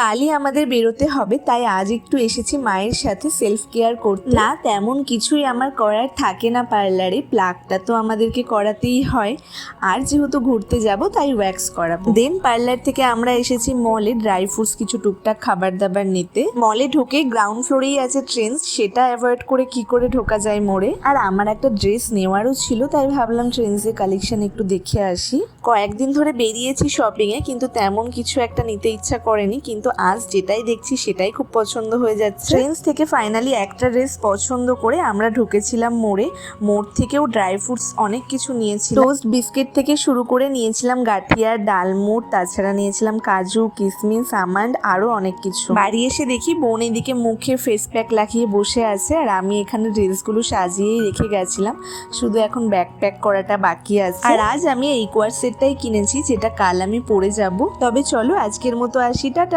কালই আমাদের বেরোতে হবে, তাই আজ একটু এসেছি মায়ের সাথে সেলফ কেয়ার করতে। না, তেমন কিছুই আমার করার থাকে না পার্লারে প্লাগটা তো আমাদেরকে করাতেই হয়। আর যেহেতু ঘুরতে যাব, তাই ওয়্যাক্স করাবো। দেন পার্লার থেকে আমরা এসেছি মলে ড্রাই ফ্রুটস কিছু টুকটাক খাবার দাবার নিতে। মলে ঢুকে গ্রাউন্ড ফ্লোরেই আছে ট্রেন্স সেটা অ্যাভয়েড করে কি করে ঢোকা যায় মোড়ে? আর আমার একটা ড্রেস নেওয়ারও ছিল, তাই ভাবলাম ট্রেন্সের কালেকশন একটু দেখে আসি। কয়েকদিন ধরে বেরিয়েছি শপিং এ কিন্তু তেমন কিছু একটা নিতে ইচ্ছা করেনি, কিন্তু আজ যেটাই দেখছি সেটাই খুব পছন্দ হয়ে যাচ্ছে। ট্রেন্স থেকে ফাইনালি একটা ড্রেস পছন্দ করে আমরা ঢুকেছিলাম মোড়ে। মোড় থেকেও ড্রাই ফ্রুটস অনেক কিছু নিয়েছি টোস্ট বিস্কিট থেকে শুরু করে নিয়েছিলাম গাঠিয়ার ডালমুট তাছাড়া নিয়েছিলাম কাজু কিশমিশ আমন্ড আরও অনেক কিছু। বাড়ি এসে দেখি বোন এদিকে মুখে ফেস প্যাক লাগিয়ে বসে আছে আর আমি এখানে ড্রেসগুলো সাজিয়েই রেখে গেছিলাম। শুধু এখন ব্যাক প্যাক করাটা বাকি আছে। আর আজ আমি এই কোয়ার সেটটাই কিনেছি, যেটা কাল আমি পরে যাব। তবে চলো আজকের মতো আসি, টাটা।